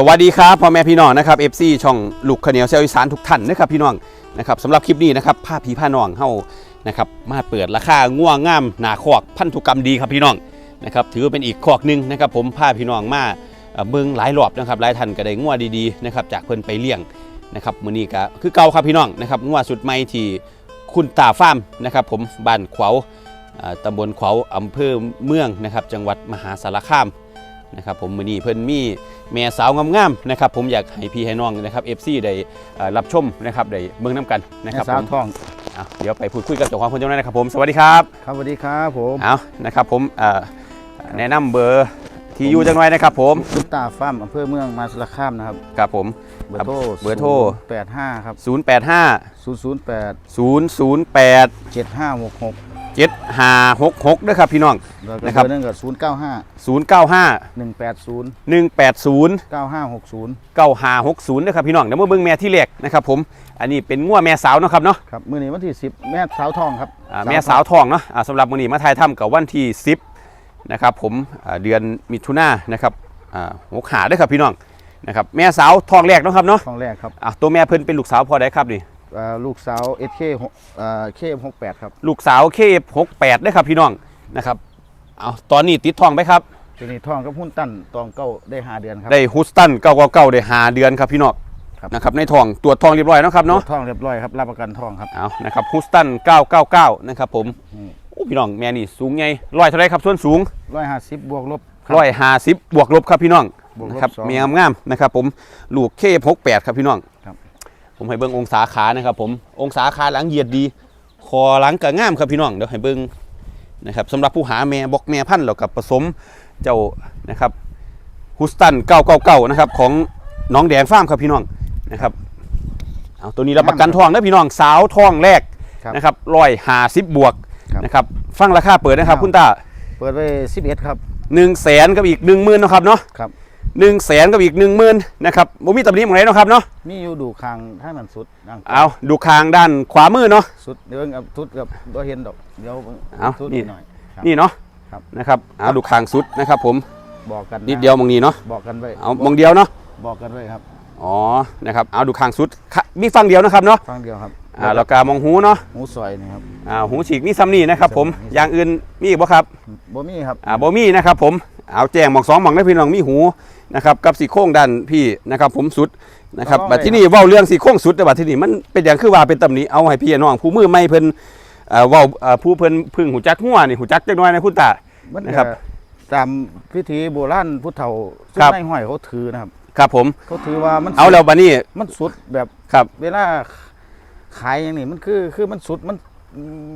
สวัสดีครับพ่อแม่พี่น้องนะครับ FC ช่องลูกขเนียวเซลอีสานทุกท่านนะครับพี่น้องนะครับสำหรับคลิปนี้นะครับผ้าผีผ้าน้องเฮานะครับมาเปิดราคาง่วงงามหนาคอกพันธุกรรมดีครับพี่น้องนะครับถือว่าเป็นอีกคอกหนึ่งนะครับผมผ้าพี่น้องมาเอ่อเบิ่งหลายรอบนะครับหลายท่านก็ได้ง่วดีๆนะครับจากเพิ่นไปเลี้ยงนะครับมื้อนี้ก็คือเก่าครับพี่น้องนะครับง่วสุดใหม่ที่คุณตาฟาร์มนะครับผมบ้านขวาวเอ่อตำบลขวาวอำเภอเมืองนะครับจังหวัดมหาสารคาม นะครับผมมือนี้เพิ่นมีแม่สาวงามๆนะครับผมอยากให้พี่ให้น้องนะครับเอฟซีได้รับชมนะครับได้เมืองน้ากันนะครับผสาวมทองเดี๋ยวไปพูดคุยกับเจ้าของเพิ่นเจ้าหน้านะครับผมสวัสดีครับครับสวัสดีครับผมเอานะครับผมแนะนำเบอร์ที่อยู่จังหน่อนะครับผมสุตาฟ้ามอำเภอเมืองมาสาข้ามนะครับครับผม เบอร์โทรเบอร์โทร 85 ครับ085 008 008 7566 เจ็ดห้าหกหก7566ด้วยครับพี่น้องแล้วก็นะครับ เบอร์หนึงกับศูนย์เก้าห้า095หนึ่งแปดศูนย์180เก้าห้าหกศูนย์9560นะครับพี่น้องเดี๋ยวมาเบิ่งแม่ที่แรกนะครับผมอันนี้เป็นงัวแม่สาวเนาะครับเนาะครับมือนี้วันที่สิบแม่สาวทองครับอ่าแม่สาวทองเนาะอ่าสำหรับมื้อนี้มาถ่ายทำกับวันที่10นะครับผมอ่าเดือนมิถุนายนนะครับอ่าหกหาด้วยครับพี่น้องนะครับแม่สาวทองแรกเนาะครับเนาะทองแรกครับ อะตัวแม่เพิ่นเป็นลูกสาวพอได้ครับนี่อ่า ลูกสาวเอสเคเคหกแปดครับ ลูกสาวเคหกแปดด้วยครับพี่น้องนะครับเอาตอนนี้ติดทองไหมครับตัวนี้ทองกับหุ้นตั้นตองเก้าได้ห้าเดือนครับได้ฮุสตันเก้าเก้าได้หาเดือนครับพี่น้องครับนะครับในทองตรวจทองเรียบร้อยเนาะครับเนาะทองเรียบร้อยครับรับประกันทองครับเอานะครับฮุสตัน 999 นะครับผมอืมโอ้พี่น้องแม่นี่สูงไงร้อยเท่าไรครับส่วนสูงร้อยห้าสิบบวกลบคบร้อยห้าสิบบวกลบครับพี่น้องบวกลบนะครับสองมีงามๆนะครับผมลูกเคพกแปดครับพี่น้องครับ ผมให้เบิ้งองศาขานะครับ ผมองศาขาหลังเหยียดดี คอหลังก็งามครับพี่น้องเดี๋ยวให้เบิ้งนะครับสำหรับผู้หาแม่บอกแม่พันธุ์แล้วกับผสมเจ้านะครับฮุสตัน999นะครับของน้องแดงฟาร์มครับพี่น้องนะครับเอาตัวนี้รับประกันทองนะพี่น้องสาวทองแรกครับ นะครับร้อยห้าสิบบวกครับ นะครับฟังราคาเปิดนะครับครับคุณตาเปิดไว้สิบเอ็ดครับหนึ่งแสนกับอีกหนึ่งหมื่นนาะครับเนาะครับ หนึ่งแสนกับอีกหนึ่งหมื่นนะครับบ่มีตำหนิหมองไหนเนาะครับเนาะมีอยู่ดูคางท่างนั้นสุดดังเอาดูคางด้านขวามือเนาะ สุดเดี๋ยวกับสุดกับบ่เห็นดอกเดี๋ยวเอาสุดนี่ หน่อยครับ นี่เนาะครับ นะครับเอาดูคางสุดนะครับผมบอกกันนิดเดียวมองนี้เนาะบอกกันไว้เอามองเดียวเนาะบอกกันไว้ครับ อ๋อนะครับเอาดูคางสุดค่ะมีฟังเดียวนะครับเนาะฟังเดียวครับอ่าแล้วก็มองหูเนาะหมูซอยนี่ครับอ่าหูฉีกมีซ้ำนี่นะครับผมมีซ้ำอย่างอื่นมีอีกบ่ครับ บ่มีครับ อ่าบ่มีนะครับผมเอาแจ้งหมองสองหมองได้พี่น้องมีหู นะครับกับสีโครงด้านพี่นะครับผมสุดนะครับบัดที่นี่เว้าเรื่องสีโครงสุดแต่บัดที่นี่มันเป็นอย่างคือว่าเป็นตำหนิเอาให้พี่น้องผู้มือไม่เพิ่นเอ่อเว้าเอ่อผู้เพิ่นพึ่งหูจักหัวนี่หูจักจักหน้อยนะคุณตามันนะครับก็ตามพิธีโบราณผู้เฒ่าซึ่งครับในห้อยเขาถือนะครับ ครับผมเขาถือว่ามันเอาแล้วบัดนี้มันสุดแบบครับ เวลาขายอย่างนี้มันคือคือมันสุดมัน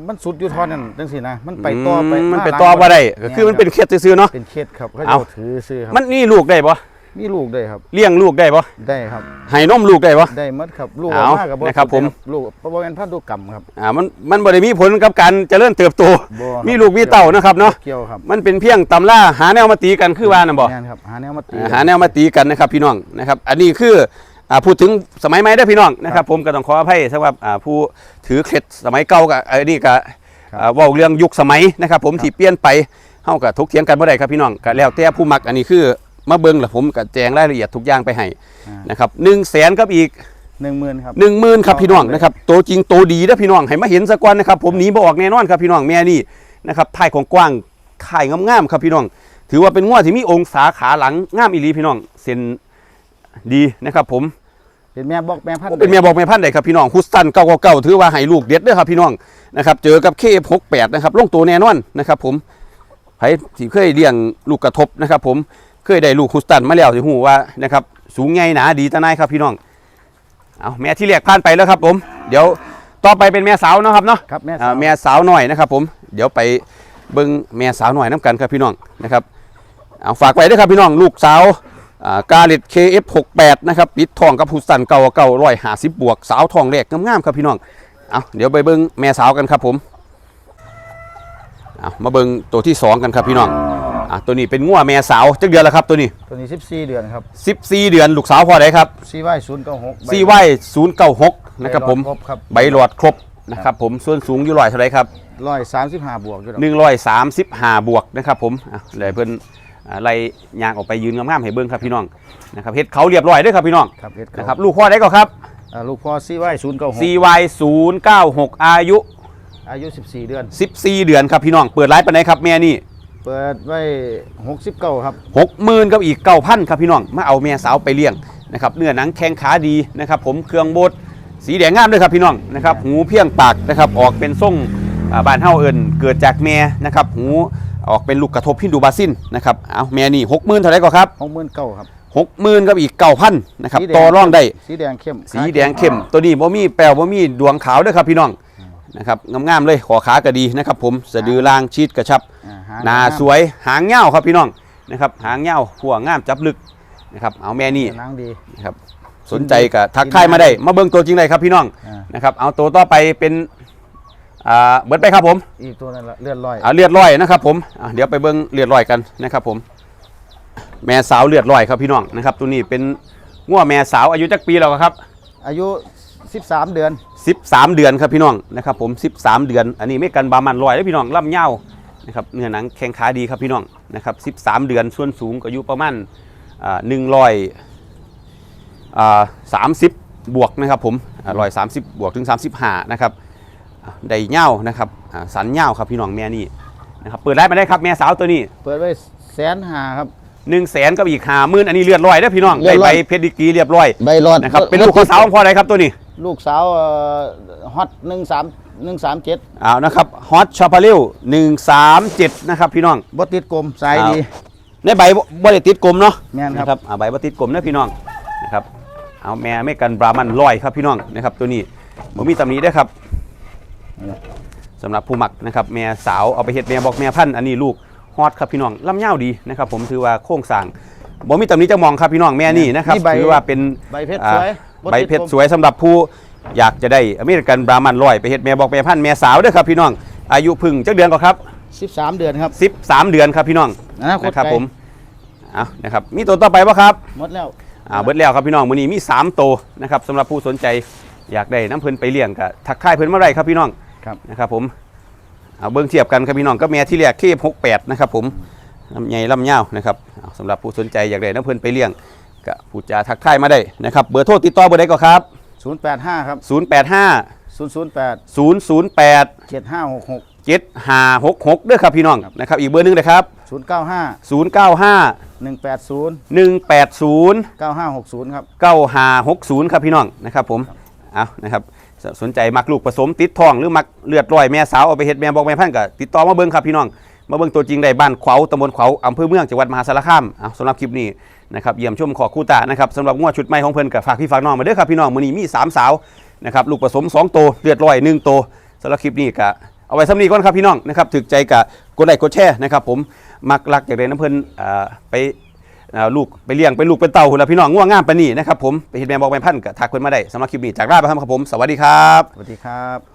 มันสุดอยู่เทอนนั่นจังซี่นะมันไปต่อไปมมันาไปหลังต่อบ่ได้ก็แคือมันเป็นเคสซื่อๆเนาะเป็นเคสครับเขาเอาจะถือซื้อครับมันนี่ลูกได้บ่มีลูกด้วยครับ เลี้ยงลูกได้บ่ได้ครับให้นมลูกได้บ่ได้หมดครับ ลูกเอาออกมากับนะครับผมลูกบ่เป็นพันธุกรรมครับอ่ามันมันบ่ได้มีผลกับการเจริญเติบโตบ่ครับมีลูกมีเต้านะครับเนาะเกี่ยวครับมันเป็นเพียงตำราหาแนวมาตีกันคือว่าน่ะบ่แม่นครับหาแนวมาตีอ่าหาแนวมาตีกันนะครับพี่น้องนะครับ อันนี้คืออ่า พูดถึงสมัยใหม่ได้อพี่น้องนะครับ ผมก็ต้องขออภัยสำหรับอ่าผู้ถือเคล็ดสมัยเก่ากับไอ้นี่ก็อ่าเว่าเรื่องยุคสมัยนะครับ ผมที่เปลี่ยนไปเฮาก็ถกเถียงกันบ่ได้ครับพี่น้องก็แล้วแต่ผู้มักอันนี้คือมาเบิ่งแล้วผมก็แจ้งรายละเอียดทุกอย่างไปให้นะครับ1 0 0 0 0แสนกับอีกหนึ่งหมื่นครับ1 0,000ครับพี่น้องนะครับโตวจริงโตวดีเด้อพี่น้องให้มาเห็นซะก่อนนะครับ ผมหนีบ่ออกแน่นอนครับพี่น้องแม่นี่นะครับท้ายของกว้างถ่ายงามๆครับพี่น้อง ถือว่าเป็นงวดที่มีองศาขาหลังงามอีหลีพี่น้องเส้น ดีนะครับ ผมเป็นแม่บอกแม่พันธุ์เป็นเมียบอกเมียพันธุ์ใดครับพี่น้องฮุสตันเก่าเก่าถือว่าให้ลูกเด็ดเด้อครับพี่น้องนะครับเจอกับเคพกแปดนะครับลงตัวแน่นอนนะครับ ผมใครที่เคยเลี้ยงลูกกระทบนะครับ ผมเคยได้ลูกฮุสตันมาแล้วสิหูว่านะครับสูงใหญ่หนาดีตะนายครับพี่น้องเอาแม่ที่เรียกผ่านไปแล้วครับ ผม เดี๋ยวต่อไปเป็นแม่สาวเนาะครับเนาะครับแม่อ่าสาวแม่สาวหน่อยนะครับ ผมเดี๋ยวไปเบิ่งแม่สาวหน่อยน้ำกันครับพี่น้องนะครับเอาฝากไว้ด้วยครับพี่น้องลูกสาวอ่า กาเลต KF68 นะครับปิดทองกับผู้สันเก่าเก่าร้อยหาสิบบวก สาวทองแรกงามๆครับพี่น้องเอาเดี๋ยวไปเบิ่งแม่สาวกันครับผมเอามาเบิ่งตัวที่สองกันครับพี่น้องอะตัวนี้เป็นงัวแม่สาวจักเดือนแล้วครับตัวนี้ตัวนี้ 14 เดือนครับ14 เดือนลูกสาวพอได้ครับซีไว้ศูนย์เก้าหกซีไว้096นะครับผมครบครับใบหลอดครบนะครับผมส่วนสูงอยู่ร้อยเท่าไรครับร้อยสามสิบห้าบวกอยู่ดอกหนึ่งร้อยสามสิบห้าบวกนะครับผมอะเลยเพิ่นอ่า ไล่ยางออกไปยืนงามๆให้เบิ่งครับพี่น้องนะครับเฮ็ดเขาเรียบร้อยเด้วยครับพี่น้องครับเฮ็ดเขานะครับลูกพ่อได้ก็ครับอ่าลูกพ่อซีไว้ศูนย์เก้าหก CY 096อายุ อายุ 14 เดือน 14 เดือนครับพี่น้องเปิดไลฟ์ปานไหนครับแม่นี่เปิดไว้69ครับ 60,000กับอีก9,000ครับพี่น้องมาเอาแม่สาวไปเลี้ยงนะครับเนื้อหนังแข็งขาดีนะครับผมเครื่องบดสีแดงงามด้วยครับพี่น้องนะครับหูเพียงปากนะครับออกเป็นทรงอ่าบ้านเฮาเอิ้นเกิดจากแม่นะครับหู ออกเป็นลูกกระทบฮินดูบาซินนะครับเอาแม่นี่60,000เท่าไหร่ก็ครับ69ครับ60,000กับอีก9,000นะครับสีแดงต่อรองได้สีแดงเข้มสีแดงเข้ม ตัวนี้บ่มีแปลวบ่มีดวงขาวเด้วยครับพี่น้องนะครับงามๆเลยขอขาก็ดีนะครับ ผมสะดือล่างชีดกระชับอ่าหหน้าสวยหางเงาวครับพี่น้องนะครับหางเงาวหัวงามจับลึกนะครับเอาแม่นี่หนังดีนะครับสนใจก็ทักทายมาได้ มาเบิ่งตัวจริงเลยครับพี่น้องอ่านะครับเอาตัวต่อไปเป็น อ่าเบิดไปครับผมอีกตัวนั้นละเลือดลอยเอาเลือดลอยนะครับผมอะเดี๋ยวไปเบิ่งเลือดลอยกันนะครับผม แม่สาวเลือดลอยครับพี่น้องนะครับ ตัวนี้เป็นงัวแม่สาวอายุจักปีแล้วครับ อายุ 13 เดือน 13 เดือนครับพี่น้องนะครับผม 13 เดือน อันนี้ไม่กันบามันลอยแล้วพี่น้องล่ำเง่านะครับเนื้อหนังแข็งขาดีครับพี่น้องนะครับ 13 เดือนส่วนสูงก็อยู่ประมาณหนึ่งร้อยสามสิบบวกนะครับผมร้อยสามสิบบวกถึง35นะครับอ่า ได้เง่านะครับอ่าสันเง่าครับพี่น้องแม่นี่นะครับเปิดได้มาได้ครับแม่สาวตัวนี้ เปิดไว้แสนหาครับ1นึ่งแสนกับอีกหาหมื่นอันนี้เลือดลอยได้อพี่น้องเลือได้ดลใบอยเพชรดีกรีเรียบร้อยใบรอดนะครับเป็นลูกของสาวของพ่ออะไรครับตัวนี้ ลูกสาวเอ่อฮอตหนึ่งสามหนึ่งสามเจ็ดเอานะครับฮอตชาพาริลหนึ่งสามเจ็ดนะครับพี่น้องบติดกลมสายดีในใบบ่ได้ติดกลมเนาะแม่นครับนะครับอ่าใบบ่ติดกลมนะพี่น้องนะครับเอาแม่ไม่กันบรามันร้อยครับพี่น้องนะครับตัวนี้ผมมีตำหนี้ด้วยครับ สำหรับผู้หมักนะครับแม่สาวเอาไปเฮ็ดแม่บอกแม่พันธุ์อันนี้ลูกฮอตครับพี่น้องลำเง่าวดีนะครับผมถือว่าโครงสร้างบ่มีตำหนี้จะมองครับพี่น้องแม่นี่นะครับนี่ใบ ถือว่าเป็น ใบเพชรอ่าสวยบ่ใบติดเพชรกลมสวยสำหรับผู้อยากจะได้อเมริกันบรามันร้อยไปเฮ็ดแม่บอกแม่พันธุ์แม่สาวเด้อครับพี่น้อง อายุเพึ่งจักเดือนก็ครับสิบสามเดือนครับ13 เดือนครับพี่น้องอนาคตนะครับไกล ผมเอานะครับมีตัวต่อไปปะครับหมดแล้ว อ่าเบิดแล้วครับพี่น้องมื้อนี้มี3ตัวนะครับสำหรับผู้สนใจอยากได้น้ำเพิ่นไปเลี้ยงก็ทักทายเพิ่นมาได้ครับพี่น้อง ครับนะครับผมเอาเบิ่งเทียบกันครับพี่น้องก็แม่ที่แรกเคฟ68นะครับผมลำใหญ่ลำยาวนะครับเอาสำหรับผู้สนใจอยากได้น้ำเพิ่นไปเลี้ยงก็พูดจาทักทายมาได้นะครับเบอร์โทรติดต่อเบอร์ใดก็ครับศูนย์แปดห้าครับ 085ศูนย์ศูนย์แปด008เจ็ดห้าหกหก7566เด้อครับพี่น้องนะครับอีกเบอร์หนึงนะครับศูนย์เก้าห้า095หนึ่งแปดศูนย์180เก้าห้าหกศูนย์ครับ 9560 ครับพี่น้องนะครับผมเอานะครับ สนใจมักลูกผสมติดทองหรือมักเลือดร้อยแม่สาวเอาไปเฮ็ดแม่บอกแม่พันธุ์ก็ติดต่อมาเบิ่งครับพี่น้องมาเบิ่งตัวจริงได้บ้านขวาวตำบลขวาวอำเภอเมืองจังหวัดมหาสารคามสำหรับคลิปนี้นะครับเยี่ยมชมขอคู่ตานะครับสำหรับงวดชุดใหม่ของเพิ่นก็ฝากพี่ฝากน้องมาเด้อครับพี่น้องมื้อนี้มีสามสาวนะครับลูกผสมสองตัวเลือดร้อยหนึ่งตัวสำหรับคลิปนี้ก็เอาไว้สำนีก่อนครับพี่น้องนะครับถึกใจก็กดไลค์กดแชร์นะครับผมมักรักอยากได้น้ำเพิ่นอ่าไป ลูกไปเลี้ยงเป็นลูกเป็นเต่าหุ่นละพี่น้องง่วงง่ามปนี่นะครับผมไปเห็นแม่บอกไปพันกับทักเพิ่นมาได้สำหรับคลิปนี้จากราไปครับผม สวัสดีครับ สวัสดีครับ